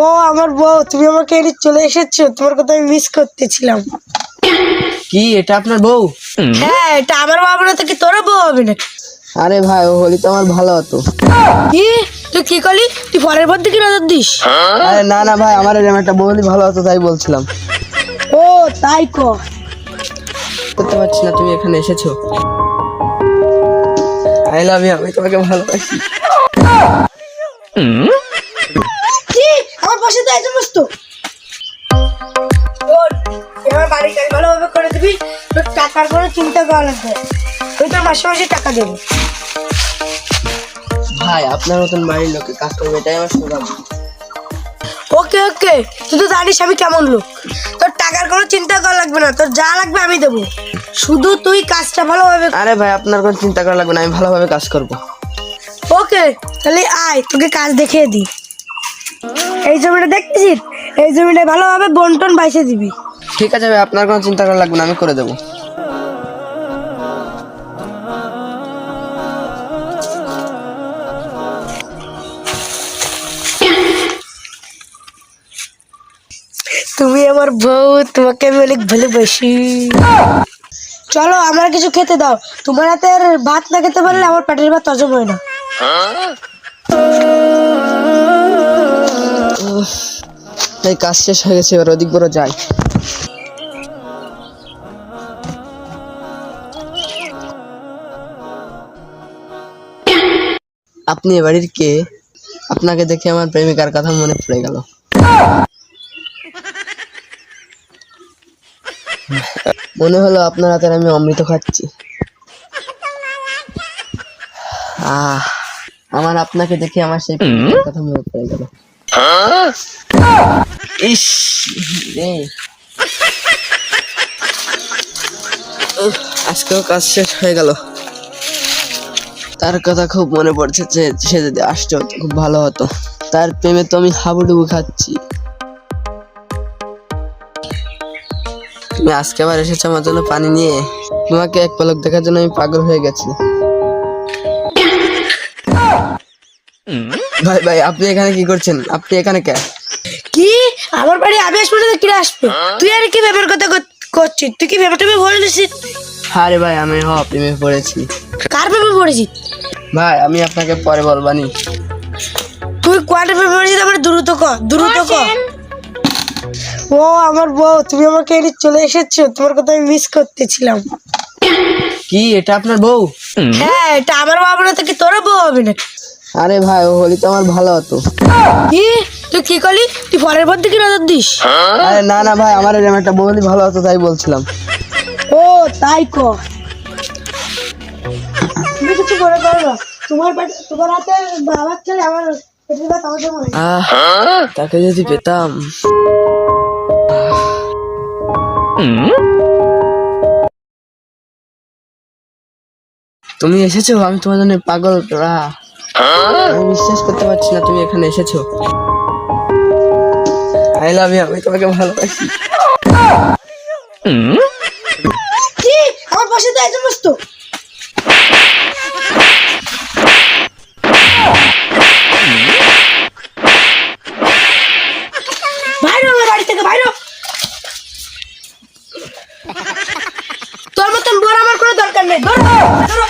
ও আমার বউ তুমি আমাকে এনে চলে এসেছ। তোমার কথা আমি মিস করতেছিলাম। কি এটা আপনার বউ? হ্যাঁ এটা আমার বাবা না তো কি তোর বউ হবে না? আরে ভাই ও হলি তো আমার ভালো হতো। কি? তুই কি করলি? তুই পরের পর দিকে নজর দিস? আরে না না ভাই আমার এরকম একটা বউ হলে ভালো হতো তাই বলছিলাম। ও তাই ক। করতে পারছি না তুমি এখানে এসেছ। আই লাভ ইউ আমি তোমাকে ভালোবাসি। আমার পাশে তো একজন বসতো শোন, তুই আমার বাড়ির কাজ ভালোভাবে করে দিবি তোর টাকার কোনো চিন্তা করা লাগবে আমি তোর মাসে মাসে টাকা দেবো। ভাই আপনার মতন বাড়ির লোকে কাজ করবে এটাই আমার সৌভাগ্য ওকে ওকে তুই তো জানিস আমি কেমন লোক। তোর টাকার কোনো চিন্তা করা লাগবে না তোর যা লাগবে আমি দেবো। শুধু তুই কাজটা ভালোভাবে আরে ভাই আপনার কোনো চিন্তা করা লাগবে না আমি ভালোভাবে কাজ করব। ওকে তাহলে আয় তোকে কাজ দেখিয়ে দিই। এই জমিটা দেখতেছিস এই জমিটা ভালোভাবে বন্টন বাইসে দিবি। ঠিক আছে ভাই আপনার কোনো চিন্তা করা লাগবে না আমি করে দেবো। তুমি আমার বউ তোমাকে আমি অনেক ভালোবাসি। চলো আমার কিছু খেতে দাও। তোমার হাতের ভাত না খেতে পারলে আমার পেটের ভাত হজম হয় না। এই কাজ শেষ হয়ে গেছে এবার ওদিক বড় যাই। আপনি এ বাড়ির কে? আপনাকে দেখে আমার প্রেমিকার কথা মনে পড়ে গেল। মনে হলো আপনার হাতের আমি অমৃত খাচ্ছি। আহ আমার আপনাকে দেখে আমার সেই প্রেমিকার কথা মনে পড়ে গেল। আজকেও কাজ শেষ হয়ে গেল। তার কথা খুব মনে পড়ছে যে সে যদি আসতো খুব ভালো হতো। তার প্রেমে তো আমি হাবুডুবু খাচ্ছি। তুমি আজকে আবার এসেছ আমার জন্য পানি নিয়ে? তোমাকে এক পলক দেখার জন্য আমি পাগল হয়ে গেছি। ভাই ভাই আপনি এখানে কি করছেন? আপনি এখানে কে? কি? আমার বাড়ি আমি আসব না তো কিরা আসবে? তুই আর কি ব্যাপার কথা করছিস? তুই কি ব্যাপারটা বলে দিছিস আরে ভাই আমি হ প্রেমে পড়েছি। কার ব্যাপার পড়েছিস? ভাই আমি আপনাকে পরে বলবানি তুই কোয়ার্টার ব্যাপার পড়েছিস? আমার দ্রুত ক দ্রুত ক। ও আমার বউ তুমি আমাকে এনে চলে এসেছ। তোমার কথা আমি মিস করতেছিলাম। কি এটা আপনার বউ? হ্যাঁ এটা আমার বাবা না তো কি তোর বউ হবে না আরে ভাই ও হলি তো আমার ভালো হতো। কি? তুই কি করলি? তুই পরের পর দিকে নজর দিস? আরে না না ভাই আমার এরকম একটা হলে ভালো হতো তাই বলছিলাম। ও তাই ক। তুমি কিছু করে করো না। তোমার পেটে তোমার হাতে বাবার ছেলে আমার পেটের ভাত আমার জন্য। তাকে যদি পেতাম। তুমি এসেছ আমি তোমার জন্য পাগল রা আমি বিশ্বাস করতে পারছি না, তুমি এখানে এসেছ। আই লাভ ইউ আমি তোমাকে ভালোবাসি। কি? আমার পাশে তো এত বসতো। বাড়ি থেকে, বাইরে। তোর মতন বড় আমার কোনো দরকার নেই। ধরো ধরো।